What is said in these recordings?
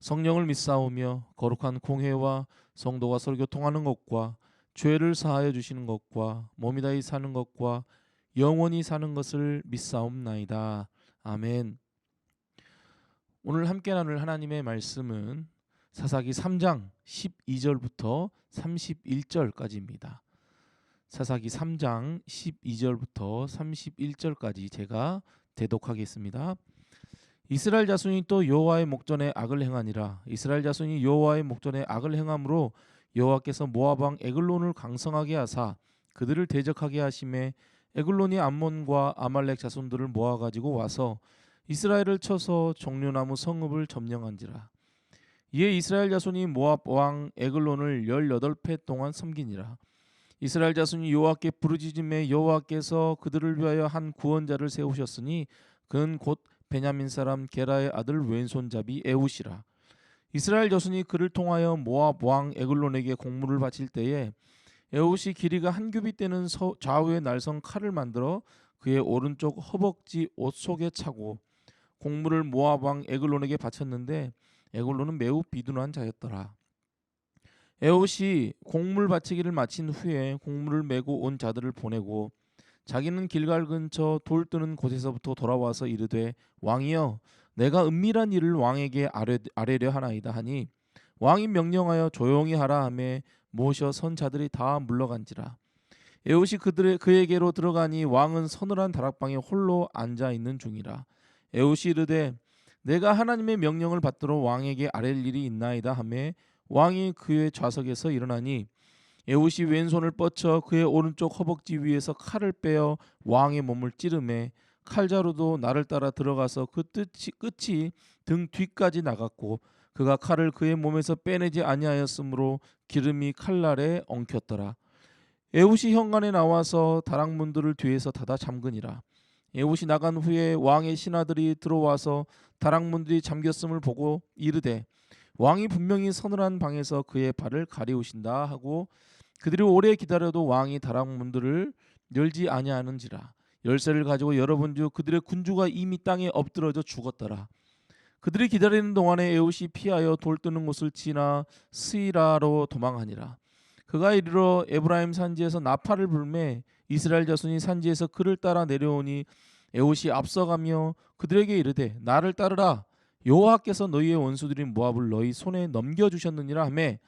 성령을 믿사오며 거룩한 공회와 성도가 설교 통하는 것과 죄를 사하여 주시는 것과 몸이 다히 사는 것과 영원히 사는 것을 믿사옵나이다. 아멘. 오늘 함께 나눌 하나님의 말씀은 사사기 3장 12절부터 31절까지입니다. 사사기 3장 12절부터 31절까지 제가 대독하겠습니다. 이스라엘 자손이 또 여호와의 목전에 악을 행하니라. 이스라엘 자손이 여호와의 목전에 악을 행함으로 여호와께서 모압 왕 에글론을 강성하게 하사 그들을 대적하게 하심에 에글론이 암몬과 아말렉 자손들을 모아 가지고 와서 이스라엘을 쳐서 종려나무 성읍을 점령한지라. 이에 이스라엘 자손이 모압 왕 에글론을 열여덟 해 동안 섬기니라. 이스라엘 자손이 여호와께 부르짖음에 여호와께서 그들을 위하여 한 구원자를 세우셨으니 그는 곧 베냐민 사람 게라의 아들 왼손잡이 에웃이라 이스라엘 자손이 그를 통하여 모압 왕 에글론에게 공물을 바칠 때에 에웃이 길이가 한 규빗 되는 서, 좌우의 날성 칼을 만들어 그의 오른쪽 허벅지 옷 속에 차고 공물을 모압 왕 에글론에게 바쳤는데 에글론은 매우 비둔한 자였더라. 에웃이 공물 바치기를 마친 후에 공물을 메고 온 자들을 보내고 자기는 길갈 근처 돌 뜨는 곳에서부터 돌아와서 이르되 왕이여 내가 은밀한 일을 왕에게 아뢰, 아뢰려 하나이다 하니 왕이 명령하여 조용히 하라 하매 모셔 선 자들이 다 물러간지라. 에웃이 그들의 그에게로 들어가니 왕은 서늘한 다락방에 홀로 앉아 있는 중이라. 에웃이 이르되 내가 하나님의 명령을 받들어 왕에게 아랠 일이 있나이다 하매 왕이 그의 좌석에서 일어나니 에웃이 왼손을 뻗쳐 그의 오른쪽 허벅지 위에서 칼을 빼어 왕의 몸을 찌르매 칼자루도 나를 따라 들어가서 그 끝이, 끝이 등 뒤까지 나갔고 그가 칼을 그의 몸에서 빼내지 아니하였으므로 기름이 칼날에 엉켰더라. 에웃이 현관에 나와서 다락문들을 뒤에서 닫아 잠그니라. 에웃이 나간 후에 왕의 신하들이 들어와서 다락문들이 잠겼음을 보고 이르되 왕이 분명히 서늘한 방에서 그의 발을 가리우신다 하고 그들이 오래 기다려도 왕이 다락문들을 열지 아니하는지라 열쇠를 가지고 열어본 즉 그들의 군주가 이미 땅에 엎드러져 죽었더라. 그들이 기다리는 동안에 에웃이 피하여 돌 뜨는 곳을 지나 스이라로 도망하니라. 그가 이르러 에브라임 산지에서 나팔을 불매 이스라엘 자손이 산지에서 그를 따라 내려오니 에웃이 앞서가며 그들에게 이르되 나를 따르라. 여호와께서 너희의 원수들인 모압을 너희 손에 넘겨 주셨느니라 하매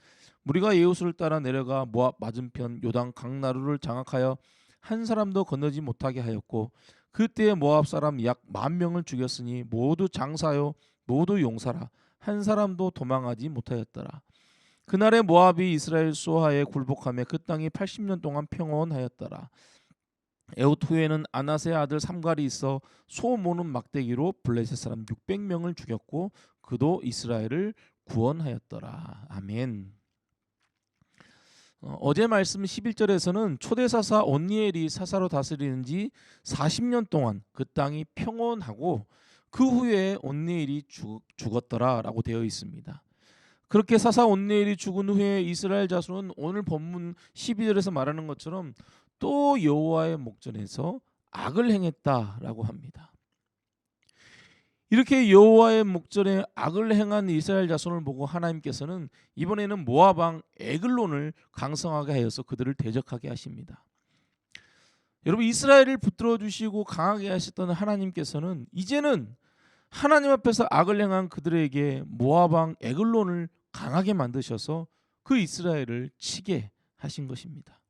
무리가 에웃을 따라 내려가 모압 맞은편 요단 강나루를 장악하여 한 사람도 건너지 못하게 하였고 그때에 모압 사람 약 만 명을 죽였으니 모두 장사요 모두 용사라 한 사람도 도망하지 못하였더라. 그날에 모압이 이스라엘 수하에 굴복하며 그 땅이 80년 동안 평온하였더라. 에웃 후에는 아나세 아들 삼갈이 있어 소 모는 막대기로 블레셋 사람 600명을 죽였고 그도 이스라엘을 구원하였더라. 아멘. 어, 어제 말씀 11절에서는 초대 사사 온니엘이 사사로 다스리는 지 40년 동안 그 땅이 평온하고 그 후에 온니엘이 죽, 죽었더라라고 되어 있습니다. 그렇게 사사 온니엘이 죽은 후에 이스라엘 자손은 오늘 본문 12절에서 말하는 것처럼 또 여호와의 목전에서 악을 행했다라고 합니다. 이렇게 여호와의 목전에 악을 행한 이스라엘 자손을 보고 하나님께서는 이번에는 모압 왕 에글론을 강성하게 하여서 그들을 대적하게 하십니다. 여러분 이스라엘을 붙들어 주시고 강하게 하셨던 하나님께서는 이제는 하나님 앞에서 악을 행한 그들에게 모압 왕 에글론을 강하게 만드셔서 그 이스라엘을 치게 하신 것입니다.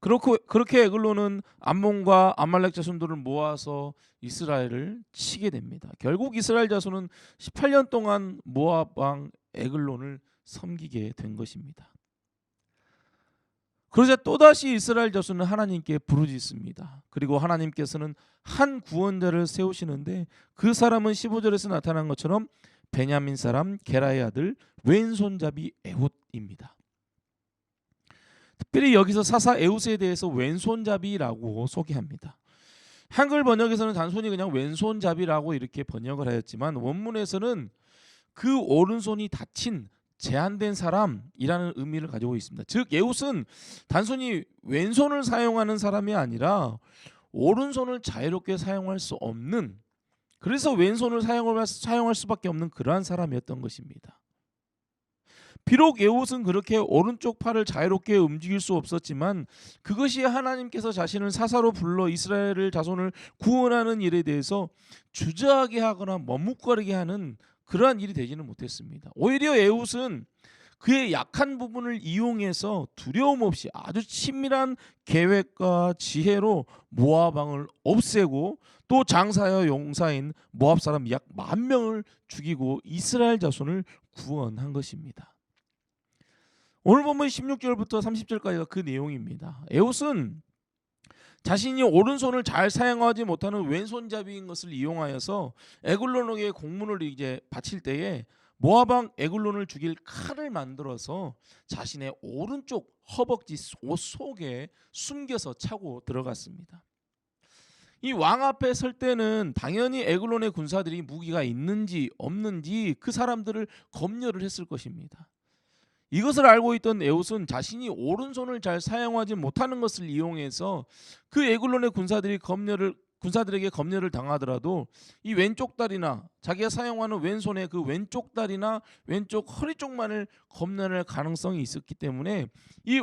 그렇고 그렇게 에글론은 암몬과 아말렉 자손들을 모아서 이스라엘을 치게 됩니다. 결국 이스라엘 자손은 18년 동안 모압 왕 에글론을 섬기게 된 것입니다. 그러자 또다시 이스라엘 자손은 하나님께 부르짖습니다. 그리고 하나님께서는 한 구원자를 세우시는데 그 사람은 15절에서 나타난 것처럼 베냐민 사람 게라의 아들 왼손잡이 에훗입니다. 특별히 여기서 사사 에훗에 대해서 왼손잡이라고 소개합니다. 한글 번역에서는 단순히 그냥 왼손잡이라고 이렇게 번역을 하였지만 원문에서는 그 오른손이 다친 제한된 사람이라는 의미를 가지고 있습니다. 즉 에훗은 단순히 왼손을 사용하는 사람이 아니라 오른손을 자유롭게 사용할 수 없는 그래서 왼손을 사용할 수밖에 없는 그러한 사람이었던 것입니다. 비록 에훗은 그렇게 오른쪽 팔을 자유롭게 움직일 수 없었지만 그것이 하나님께서 자신을 사사로 불러 이스라엘을 자손을 구원하는 일에 대해서 주저하게 하거나 머뭇거리게 하는 그러한 일이 되지는 못했습니다. 오히려 에훗은 그의 약한 부분을 이용해서 두려움 없이 아주 친밀한 계획과 지혜로 모압 왕을 없애고 또 장사여 용사인 모압 사람 약 만 명을 죽이고 이스라엘 자손을 구원한 것입니다. 오늘 보면 16절부터 30절까지가 그 내용입니다. 에훗은 자신이 오른손을 잘 사용하지 못하는 왼손잡이인 것을 이용하여서 에글론에게 공문을 이제 바칠 때에 왕 에글론을 죽일 칼을 만들어서 자신의 오른쪽 허벅지 옷 속에 숨겨서 차고 들어갔습니다. 이 왕 앞에 설 때는 당연히 에글론의 군사들이 무기가 있는지 없는지 그 사람들을 검열을 했을 것입니다. 이것을 알고 있던 에웃은 자신이 오른손을 잘 사용하지 못하는 것을 이용해서 그 에글론의 군사들이 검열을 군사들에게 검열을 당하더라도 이 왼쪽 다리나 자기가 사용하는 왼손의 그 왼쪽 다리나 왼쪽 허리 쪽만을 검열할 가능성이 있었기 때문에 이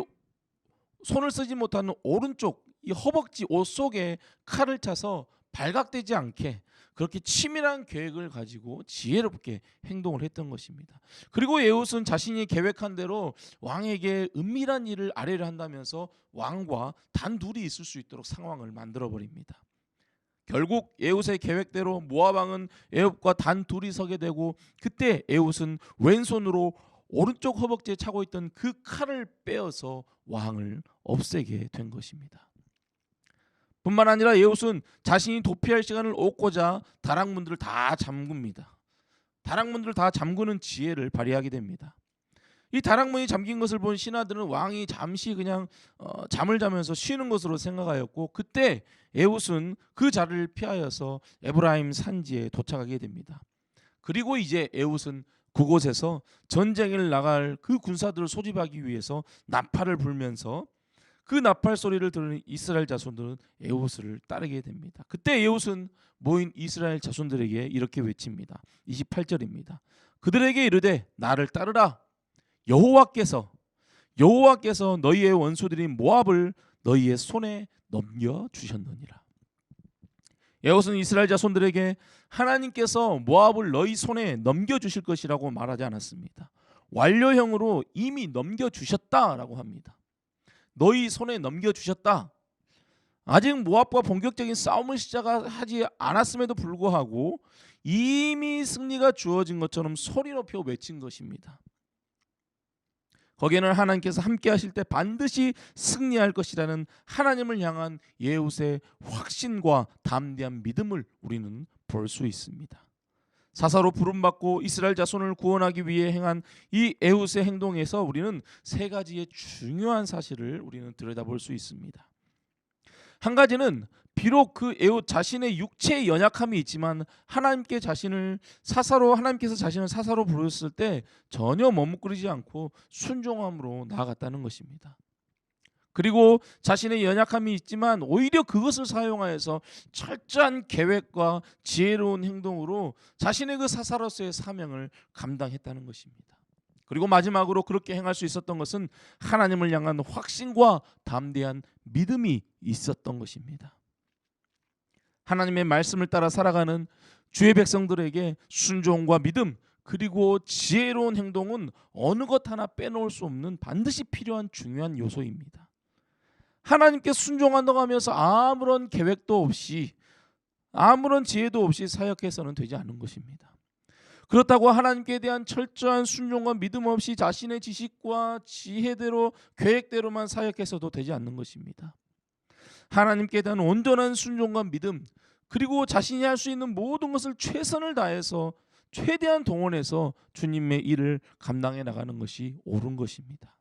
손을 쓰지 못하는 오른쪽 이 허벅지 옷 속에 칼을 차서 발각되지 않게 그렇게 치밀한 계획을 가지고 지혜롭게 행동을 했던 것입니다. 그리고 에웃은 자신이 계획한 대로 왕에게 은밀한 일을 아뢰려 한다면서 왕과 단 둘이 있을 수 있도록 상황을 만들어 버립니다. 결국 에웃의 계획대로 모압 왕은 에웃과 단 둘이 서게 되고 그때 에웃은 왼손으로 오른쪽 허벅지에 차고 있던 그 칼을 빼어서 왕을 없애게 된 것입니다. 뿐만 아니라 에웃은 자신이 도피할 시간을 얻고자 다락문들을 다 잠굽니다. 다락문들을 다 잠그는 지혜를 발휘하게 됩니다. 이 다락문이 잠긴 것을 본 신하들은 왕이 잠시 그냥 어, 잠을 자면서 쉬는 것으로 생각하였고 그때 에웃은 그 자리를 피하여서 에브라임 산지에 도착하게 됩니다. 그리고 이제 에웃은 그곳에서 전쟁을 나갈 그 군사들을 소집하기 위해서 나팔을 불면서 그 나팔 소리를 들은 이스라엘 자손들은 에웃을 따르게 됩니다. 그때 에웃은 모인 이스라엘 자손들에게 이렇게 외칩니다. 28절입니다. 그들에게 이르되 나를 따르라. 여호와께서 여호와께서 너희의 원수들인 모압을 너희의 손에 넘겨 주셨느니라. 에웃은 이스라엘 자손들에게 하나님께서 모압을 너희 손에 넘겨 주실 것이라고 말하지 않았습니다. 완료형으로 이미 넘겨 주셨다라고 합니다. 너희 손에 넘겨 주셨다. 아직 모압과 본격적인 싸움을 시작하지 않았음에도 불구하고 이미 승리가 주어진 것처럼 소리 높여 외친 것입니다. 거기에는 하나님께서 함께 하실 때 반드시 승리할 것이라는 하나님을 향한 예웃의 확신과 담대한 믿음을 우리는 볼 수 있습니다. 사사로 부름받고 이스라엘 자손을 구원하기 위해 행한 이 에웃의 행동에서 우리는 세 가지의 중요한 사실을 우리는 들여다볼 수 있습니다. 한 가지는 비록 그 에웃 자신의 육체의 연약함이 있지만 하나님께 자신을 사사로 하나님께서 자신을 사사로 부르셨을 때 전혀 머뭇거리지 않고 순종함으로 나아갔다는 것입니다. 그리고 자신의 연약함이 있지만 오히려 그것을 사용하여서 철저한 계획과 지혜로운 행동으로 자신의 그 사사로서의 사명을 감당했다는 것입니다. 그리고 마지막으로 그렇게 행할 수 있었던 것은 하나님을 향한 확신과 담대한 믿음이 있었던 것입니다. 하나님의 말씀을 따라 살아가는 주의 백성들에게 순종과 믿음 그리고 지혜로운 행동은 어느 것 하나 빼놓을 수 없는 반드시 필요한 중요한 요소입니다. 하나님께 순종한다고 하면서 아무런 계획도 없이 아무런 지혜도 없이 사역해서는 되지 않는 것입니다. 그렇다고 하나님께 대한 철저한 순종과 믿음 없이 자신의 지식과 지혜대로 계획대로만 사역해서도 되지 않는 것입니다. 하나님께 대한 온전한 순종과 믿음 그리고 자신이 할 수 있는 모든 것을 최선을 다해서 최대한 동원해서 주님의 일을 감당해 나가는 것이 옳은 것입니다.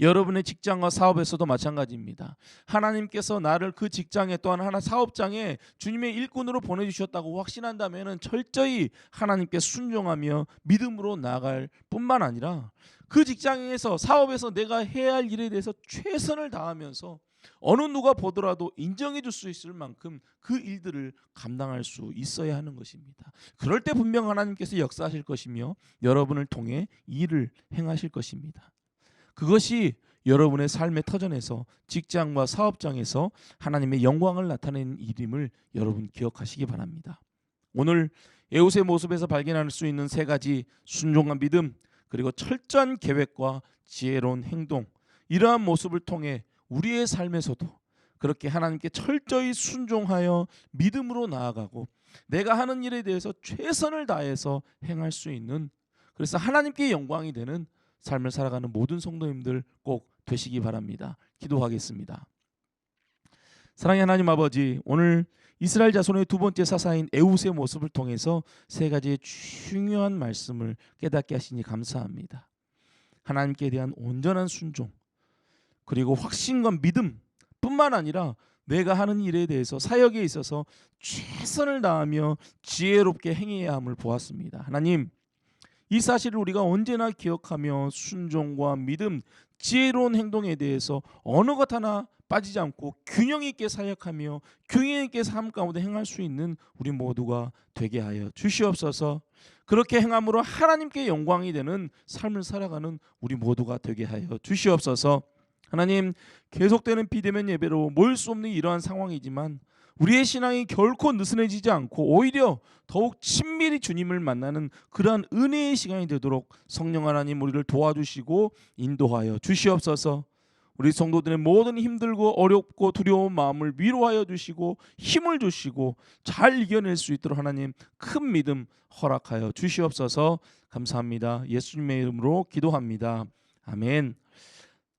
여러분의 직장과 사업에서도 마찬가지입니다. 하나님께서 나를 그 직장에 또한 하나 사업장에 주님의 일꾼으로 보내주셨다고 확신한다면 철저히 하나님께 순종하며 믿음으로 나아갈 뿐만 아니라 그 직장에서 사업에서 내가 해야 할 일에 대해서 최선을 다하면서 어느 누가 보더라도 인정해 줄 수 있을 만큼 그 일들을 감당할 수 있어야 하는 것입니다. 그럴 때 분명 하나님께서 역사하실 것이며 여러분을 통해 일을 행하실 것입니다. 그것이 여러분의 삶의 터전에서 직장과 사업장에서 하나님의 영광을 나타내는 일임을 여러분 기억하시기 바랍니다. 오늘 에웃의 모습에서 발견할 수 있는 세 가지 순종한 믿음 그리고 철저한 계획과 지혜로운 행동 이러한 모습을 통해 우리의 삶에서도 그렇게 하나님께 철저히 순종하여 믿음으로 나아가고 내가 하는 일에 대해서 최선을 다해서 행할 수 있는 그래서 하나님께 영광이 되는 삶을 살아가는 모든 성도님들 꼭 되시기 바랍니다. 기도하겠습니다. 사랑의 하나님 아버지, 오늘 이스라엘 자손의 두 번째 사사인 에웃의 모습을 통해서 세 가지의 중요한 말씀을 깨닫게 하시니 감사합니다. 하나님께 대한 온전한 순종, 그리고 확신과 믿음뿐만 아니라 내가 하는 일에 대해서 사역에 있어서 최선을 다하며 지혜롭게 행해야 함을 보았습니다. 하나님, 이 사실을 우리가 언제나 기억하며 순종과 믿음, 지혜로운 행동에 대해서 어느 것 하나 빠지지 않고 균형 있게 사역하며 균형 있게 삶 가운데 행할 수 있는 우리 모두가 되게 하여 주시옵소서. 그렇게 행함으로 하나님께 영광이 되는 삶을 살아가는 우리 모두가 되게 하여 주시옵소서. 하나님 계속되는 비대면 예배로 모일 수 없는 이러한 상황이지만 우리의 신앙이 결코 느슨해지지 않고 오히려 더욱 친밀히 주님을 만나는 그러한 은혜의 시간이 되도록 성령 하나님 우리를 도와주시고 인도하여 주시옵소서. 우리 성도들의 모든 힘들고 어렵고 두려운 마음을 위로하여 주시고 힘을 주시고 잘 이겨낼 수 있도록 하나님 큰 믿음 허락하여 주시옵소서. 감사합니다. 예수님의 이름으로 기도합니다. 아멘.